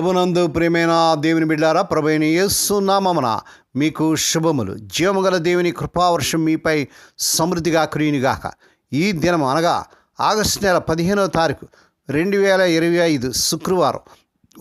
ప్రభునందు ప్రేమైన దేవుని బిడ్డారా ప్రభుని యేసు నామమున మీకు శుభములు. జీవముగల దేవుని కృపావర్షం మీపై సమృద్ధిగా కురియునిగాక ఈ దినం అనగా ఆగస్టు నెల పదిహేనవ తారీఖు రెండు వేల ఇరవై ఐదు శుక్రవారం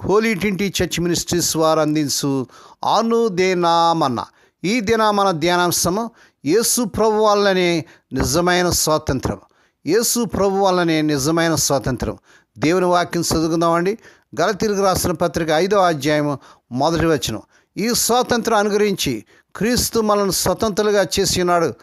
హోలీ టింటి చర్చ్ మినిస్ట్రీస్ వారు అందించు ఆను దేనామన్న ఈ దిన మన ధ్యానాంశము యేసు ప్రభు వల్లనే నిజమైన స్వాతంత్రం. యేసు ప్రభు వల్లనే నిజమైన స్వాతంత్రం. దేవుని వాక్యం చదువుకుందామండి. గలతిరుగు రాసిన పత్రిక ఐదో అధ్యాయము మొదటి వచనం. ఈ స్వాతంత్రం అనుగ్రహించి క్రీస్తు మనల్ని స్వతంత్రులుగా చేసి ఉన్నాడు.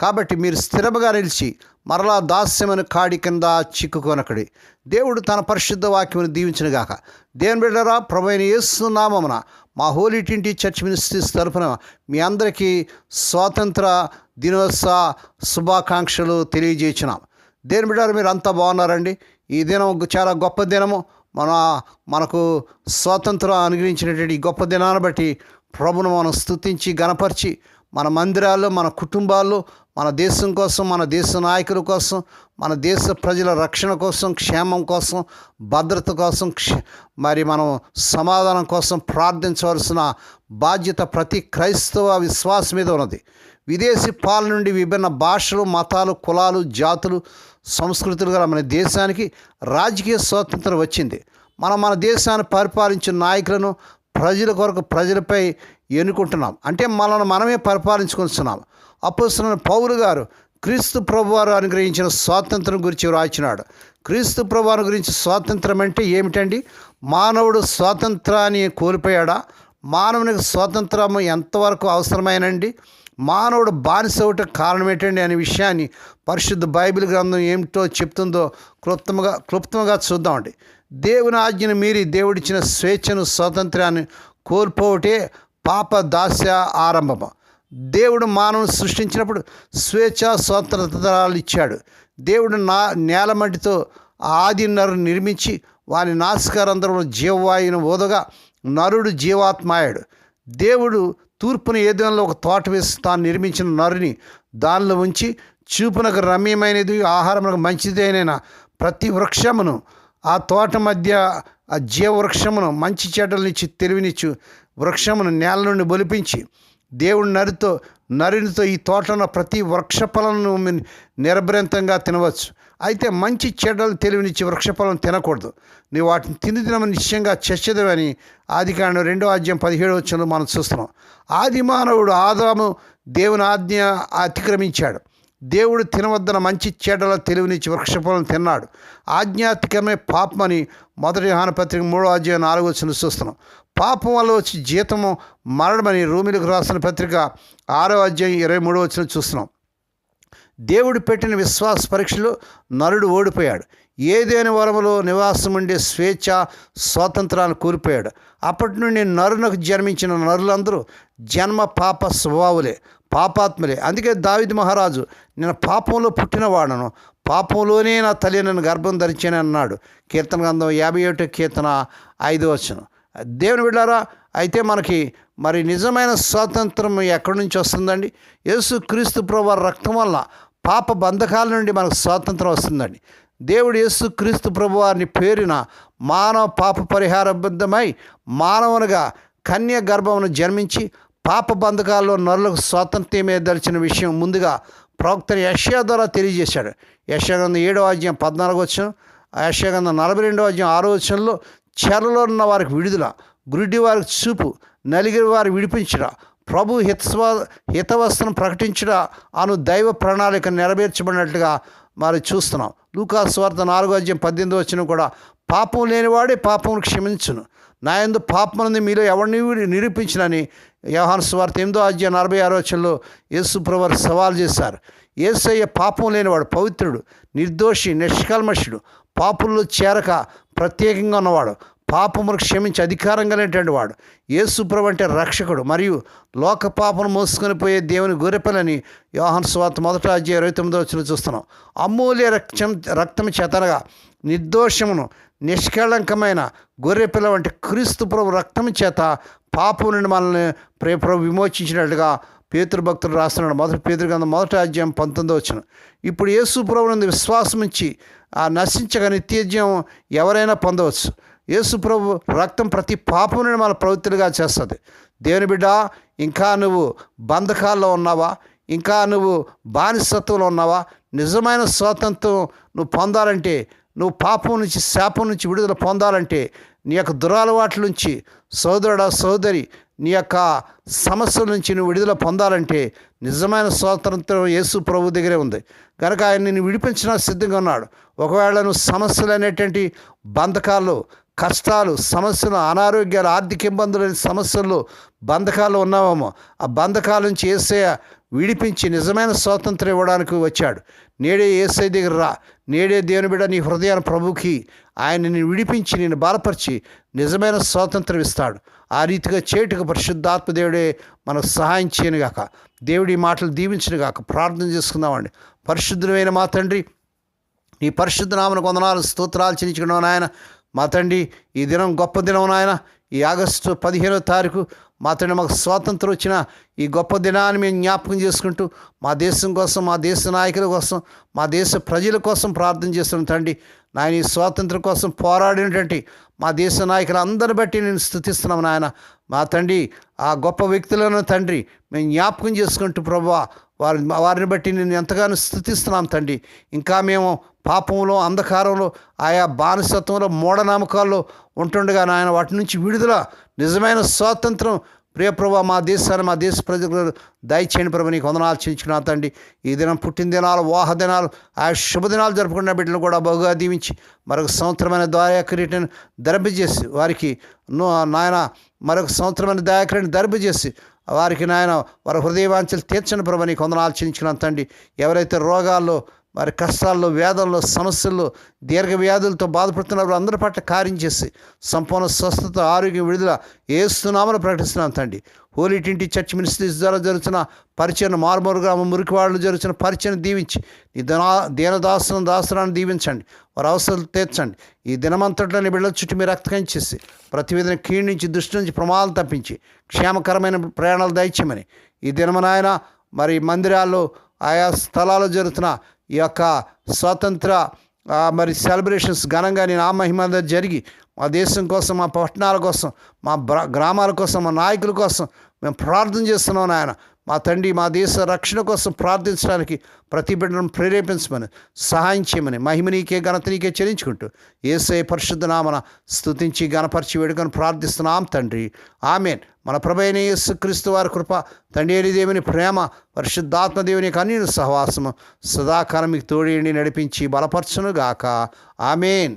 కాబట్టి మీరు స్థిరముగా నిలిచి మరలా దాస్యమని కాడి కింద చిక్కుకొనకడి. దేవుడు తన పరిశుద్ధ వాక్యమును దీవించినగాక. దేవుని బిడ్డరా ప్రభైన యేసు నామమున మా హోలీ టింటి చర్చ్ మినిస్ట్రీస్ తరఫున మీ అందరికీ స్వాతంత్ర దినోత్సవ శుభాకాంక్షలు తెలియజేసినాం దేని బిడ్డారు మీరు అంతా బాగున్నారండి. ఈ దినం చాలా గొప్ప దినము. మన మనకు స్వాతంత్రం అనుగ్రహించినటువంటి గొప్ప దినాన్ని బట్టి ప్రభును మనం స్తుతించి గణపరిచి మన మందిరాల్లో మన కుటుంబాల్లో మన దేశం కోసం మన దేశ నాయకుల కోసం మన దేశ ప్రజల రక్షణ కోసం క్షేమం కోసం భద్రత కోసం క్ష మరి మనం సమాధానం కోసం ప్రార్థించవలసిన బాధ్యత ప్రతి క్రైస్తవ విశ్వాసం మీద ఉన్నది. విదేశీ పాల నుండి విభిన్న భాషలు మతాలు కులాలు జాతులు సంస్కృతులు గల మన దేశానికి రాజకీయ స్వాతంత్రం వచ్చింది. మనం మన దేశాన్ని పరిపాలించిన నాయకులను ప్రజల కొరకు ప్రజలపై ఎన్నుకుంటున్నాం. అంటే మనల్ని మనమే పరిపాలించుకుంటున్నాం. అప్పుడు పౌరు గారు క్రీస్తు ప్రభువారు అనుగ్రహించిన స్వాతంత్రం గురించి వ్రాచినాడు క్రీస్తు ప్రభువారు గురించి స్వాతంత్రం అంటే ఏమిటండి? మానవుడు స్వాతంత్రాన్ని కోల్పోయాడా? మానవునికి స్వాతంత్రం ఎంతవరకు అవసరమైనండి? మానవుడు బానిస అవటం కారణం ఏంటండి అనే విషయాన్ని పరిశుద్ధ బైబిల్ గ్రంథం ఏమిటో చెప్తుందో క్లుప్తంగా క్లుప్తంగా చూద్దామండి. దేవుని ఆజ్ఞను మీరి దేవుడిచ్చిన స్వేచ్ఛను స్వాతంత్రాన్ని కోల్పోవటే పాప దాస్య ఆరంభము. దేవుడు మానవుని సృష్టించినప్పుడు స్వేచ్ఛ స్వతంత్రాలు ఇచ్చాడు. దేవుడు నా నేల మట్టితో ఆది నరు నిర్మించి వారి నాసికారంధ్రంలో జీవవాయువును ఓదగా నరుడు జీవాత్మాయాడు. దేవుడు తూర్పున ఏదైనా ఒక తోట వేసి తాను నిర్మించిన నరుని దానిలో ఉంచి చూపునకు రమ్యమైనది ఆహారమునకు మంచిదేనైనా ప్రతి వృక్షమును ఆ తోట మధ్య ఆ జీవవృక్షమును మంచి చెడ్డలనిచ్చి తెలివినిచ్చు వృక్షమును నేల నుండి బొలిపించి దేవుడు నరితో నరునితో ఈ తోటలో ప్రతి వృక్ష వృక్షఫలను నిరభ్రంతంగా తినవచ్చు. అయితే మంచి చెడ్డలు తెలివినిచ్చి వృక్షఫలం తినకూడదు. నీ వాటిని తిని తినమని నిశ్చయంగా చచ్చదవని ఆది కాండం రెండో అధ్యాయం పదిహేడు వచ్చంలో మనం చూస్తున్నాం. ఆది మానవుడు ఆదాము దేవుని ఆజ్ఞ అతిక్రమించాడు. దేవుడు తినవద్దన మంచి చెడ్డల తెలివినిచ్చి వృక్షఫలం తిన్నాడు. ఆజ్ఞాతికమే పాపమని మొదటి హానపత్రిక మూడో అధ్యాయం నాలుగో వచ్చిన చూస్తున్నాం. పాపం వల్ల వచ్చి జీతము మరణమని రూమిలకు రాసిన పత్రిక ఆరో అధ్యాయం ఇరవై మూడో వచ్చిన చూస్తున్నాం. దేవుడు పెట్టిన విశ్వాస పరీక్షలో నరుడు ఓడిపోయాడు. ఏదేని వరములో నివాసం ఉండే స్వేచ్ఛ స్వాతంత్రాన్ని కోల్పోయాడు. అప్పటి నుండి నరునకు జన్మించిన నరులందరూ జన్మ పాప స్వభావులే పాపాత్మలే. అందుకే దావిద్ మహారాజు నేను పాపంలో పుట్టినవాడను పాపంలోనే నా తల్లి నన్ను గర్భం ధరించాను అన్నాడు. కీర్తన గ్రంథం యాభై ఒకటి కీర్తన ఐదు వచ్చను దేవుని బిడ్డారా అయితే మనకి మరి నిజమైన స్వాతంత్రం ఎక్కడి నుంచి వస్తుందండి? యేసు క్రీస్తు ప్రభు రక్తం వల్ల పాప బంధకాల నుండి మనకు స్వాతంత్రం వస్తుందండి. దేవుడు యేసు క్రీస్తు ప్రభు వారిని పేరిన మానవ పాప పరిహారబద్ధమై మానవునిగా కన్య గర్భమును జన్మించి పాప బంధకాల్లో నరులకు స్వాతంత్ర్యమే దలిచిన విషయం ముందుగా ప్రవక్త యష్యా ద్వారా తెలియజేశాడు. యశాగంధం ఏడో అధ్యాయం పద్నాలుగు వచ్చిన యశాగంధం నలభై రెండో అధ్యాయం ఆరో వచ్చంలో చెరలో ఉన్న వారికి విడుదల గురుడి వారికి చూపు నలిగిన వారు విడిపించడం ప్రభు హితస్వ హితవస్త్రం ప్రకటించడం అను దైవ ప్రణాళిక నెరవేర్చబడినట్లుగా మరి చూస్తున్నాం. లూకా స్వార్థ నాలుగో అధ్యయం పద్దెనిమిది వచ్చిన కూడా పాపం లేనివాడే పాపమును క్షమించును. నా ఎందు పాపమునంది మీలో ఎవరిని నిరూపించినని వ్యవహాన స్వార్థ ఎనిమిదో అధ్యాయం నలభై ఆరో వచ్చంలో యేసు సవాల్ చేశారు. ఏసయ్య పాపం లేనివాడు పవిత్రుడు నిర్దోషి నిష్కల్మషుడు పాపుల్లో చేరక ప్రత్యేకంగా ఉన్నవాడు. పాపమును క్షమించి అధికారం కలిగినటువంటి వాడు. యేసుప్రభు అంటే రక్షకుడు. మరియు లోక పాపను మోసుకొని పోయే దేవుని గొర్రెపిల్లని యోహన్ స్వాత మొదట అధ్యాయ ఇరవై తొమ్మిదో వచ్చిన చూస్తున్నాం. అమూల్య రక్తం రక్తం చేతనగా నిర్దోషమును నిష్కళంకమైన గొర్రెపిల్ల వంటి క్రీస్తు ప్రభు రక్తం చేత పాపం నుండి మనల్ని ప్రే ప్రభు విమోచించినట్లుగా పేతృభక్తులు భక్తులు రాస్తున్నాడు. మొదటి పేతృగంధం మొదటి అధ్యాయం పంతొమ్మిదో వచ్చిన ఇప్పుడు యేసు ప్రభునందు విశ్వాసం ఉంచి ఆ నశించగా నిత్యజ్యం ఎవరైనా పొందవచ్చు. యేసు ప్రభు రక్తం ప్రతి పాపం మన ప్రవృత్తులుగా చేస్తుంది. దేవుని బిడ్డ ఇంకా నువ్వు బంధకాల్లో ఉన్నావా? ఇంకా నువ్వు బానిసత్వంలో ఉన్నావా? నిజమైన స్వాతంత్రం నువ్వు పొందాలంటే నువ్వు పాపం నుంచి శాపం నుంచి విడుదల పొందాలంటే నీ యొక్క దురలవాట్ల నుంచి సోదరుడా సోదరి నీ యొక్క సమస్యల నుంచి నువ్వు విడుదల పొందాలంటే నిజమైన స్వాతంత్రం యేసు ప్రభు దగ్గరే ఉంది. కనుక ఆయన నిన్ను విడిపించడానికి సిద్ధంగా ఉన్నాడు. ఒకవేళ నువ్వు సమస్యలు అనేటువంటి బంధకాలు కష్టాలు సమస్యలు అనారోగ్యాలు ఆర్థిక ఇబ్బందులు సమస్యలు బంధకాలు ఉన్నావేమో ఆ బంధకాల నుంచి ఏసయ విడిపించి నిజమైన స్వాతంత్రం ఇవ్వడానికి వచ్చాడు. నేడే ఏసై దగ్గర రా. నేడే దేవుని బిడ్డ నీ హృదయాన్ని ప్రభుకి ఆయనని విడిపించి నేను బలపరిచి నిజమైన స్వాతంత్రం ఇస్తాడు. ఆ రీతిగా చేటుకు పరిశుద్ధాత్మ దేవుడే మనకు సహాయం చేయను గాక. దేవుడి మాటలు దీవించిన గాక. ప్రార్థన చేసుకుందామండి. పరిశుద్ధమైన మా తండ్రి నీ పరిశుద్ధ నామను కొందనాలు స్తోత్రాలు చెల్లించుకున్నావు నాయన. మా తండ్రి ఈ దినం గొప్ప దినం నాయన. ఈ ఆగస్టు పదిహేనో తారీఖు మా తండ్రి మాకు స్వాతంత్రం వచ్చిన ఈ గొప్ప దినాన్ని మేము జ్ఞాపకం చేసుకుంటూ మా దేశం కోసం మా దేశ నాయకుల కోసం మా దేశ ప్రజల కోసం ప్రార్థన చేస్తున్నాం తండ్రి. నాయన ఈ స్వాతంత్రం కోసం పోరాడినటువంటి మా దేశ నాయకులు అందరిని బట్టి నేను స్థుతిస్తున్నాం నాయన. మా తండ్రి ఆ గొప్ప వ్యక్తులను తండ్రి మేము జ్ఞాపకం చేసుకుంటూ ప్రభా వారి వారిని బట్టి నేను ఎంతగానో స్థుతిస్తున్నాం తండ్రి. ఇంకా మేము పాపంలో అంధకారంలో ఆయా బానిసత్వంలో మూఢనమ్మకాల్లో ఉంటుండగా నాయన వాటి నుంచి విడుదల నిజమైన స్వాతంత్రం. ప్రియప్రభ మా దేశాన్ని మా దేశ ప్రజలకు దయచేయండి ప్రభు నీకు వందనాలు చేయించుకున్నా తండ్రి. ఈ దినం పుట్టిన దినాలు వాహ దినాలు ఆ శుభదినాలు జరుపుకున్న బిడ్డలు కూడా బహుగా దీవించి మరొక సంవత్సరమైన దయాకరీటను దర్భజేసి వారికి నాయన మరొక సంవత్సరమైన దయాకరిని దర్భజేసి వారికి నాయన వారి హృదయవాంఛలు తీర్చని ప్రభు నీకు వందనాలు చేయించుకున్నా తండ్రి. ఎవరైతే రోగాల్లో వారి కష్టాల్లో వేదనలో సమస్యల్లో దీర్ఘ వ్యాధులతో బాధపడుతున్నప్పుడు అందరి పట్ల కార్యం చేసి సంపూర్ణ స్వస్థత ఆరోగ్యం విడుదల ఏస్తున్నామని ప్రకటిస్తున్నాం తండ్రి. హోలీ టింటి చర్చ్ మినిస్ట్రీస్ ద్వారా జరుగుతున్న పరిచయం మారుమూరు గ్రామం మురికివాడలో జరుగుతున్న పరిచయం దీవించి ఈ దినా దీనదాసులను దాసురాన్ని దీవించండి. వారి అవసరాలు తీర్చండి. ఈ దినమంతట్లోని బిడ్డల చుట్టూ మీరు రక్తకం చేసి ప్రతి విధంగా కీడు నుంచి దృష్టి నుంచి ప్రమాదాలు తప్పించి క్షేమకరమైన ప్రయాణాలు దయచేయమని ఈ దినమనాయన మరి మందిరాల్లో ఆయా స్థలాల్లో జరుగుతున్న ఈ యొక్క స్వాతంత్ర మరి సెలబ్రేషన్స్ ఘనంగా నేను ఆ మహిమ జరిగి మా దేశం కోసం మా పట్టణాల కోసం మా గ్రామాల కోసం మా నాయకుల కోసం మేము ప్రార్థన చేస్తున్నాం నాయన. మా తండ్రి మా దేశ రక్షణ కోసం ప్రార్థించడానికి ప్రతి బిడ్డను ప్రేరేపించమని సహాయం చేయమని మహిమ నీకే ఘనత నీకే చెల్లించుకుంటూ ఏసై పరిశుద్ధ నామన స్తుతించి గణపరిచి వేడుకొని ప్రార్థిస్తున్నాం తండ్రి. ఆమెన్. మన ప్రభైన యేసు క్రీస్తు వారి కృప తండ్రి దేవుని ప్రేమ పరిశుద్ధాత్మ దేవుని కన్నీరు సహవాసము సదాకాలం మీకు తోడేయండి నడిపించి బలపరచునుగాక. ఆమెన్.